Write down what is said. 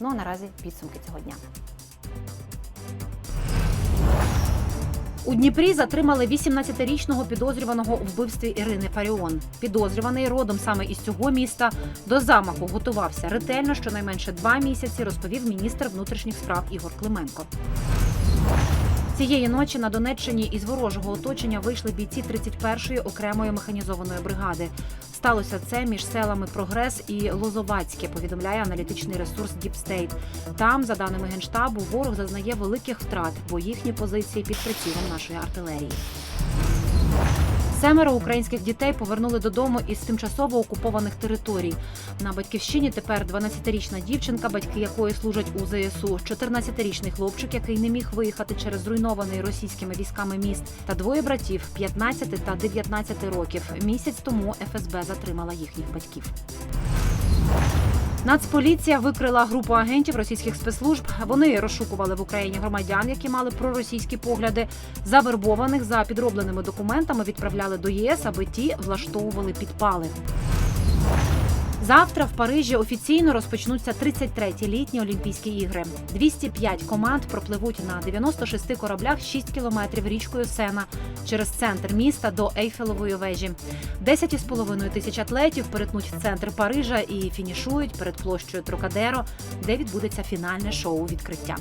Ну а наразі підсумки цього дня. У Дніпрі затримали 18-річного підозрюваного у вбивстві Ірини Фаріон. Підозрюваний родом саме із цього міста до замаху готувався ретельно, щонайменше два місяці, розповів міністр внутрішніх справ Ігор Клименко. Цієї ночі на Донеччині із ворожого оточення вийшли бійці 31-ї окремої механізованої бригади. Сталося це між селами Прогрес і Лозовацьке, повідомляє аналітичний ресурс Діпстейт. Там, за даними генштабу, ворог зазнає великих втрат, бо їхні позиції під прицілом нашої артилерії. Семеро українських дітей повернули додому із тимчасово окупованих територій. На батьківщині тепер 12-річна дівчинка, батьки якої служать у ЗСУ, 14-річний хлопчик, який не міг виїхати через зруйнований російськими військами міст, та двоє братів 15 та 19 років. Місяць тому ФСБ затримала їхніх батьків. Нацполіція викрила групу агентів російських спецслужб. Вони розшукували в Україні громадян, які мали проросійські погляди. Завербованих за підробленими документами відправляли до ЄС, аби ті влаштовували підпали. Завтра в Парижі офіційно розпочнуться 33-ті літні Олімпійські ігри. 205 команд пропливуть на 96 кораблях 6 кілометрів річкою Сена через центр міста до Ейфелевої вежі. 10,5 тисяч атлетів перетнуть центр Парижа і фінішують перед площею Трокадеро, де відбудеться фінальне шоу відкриття.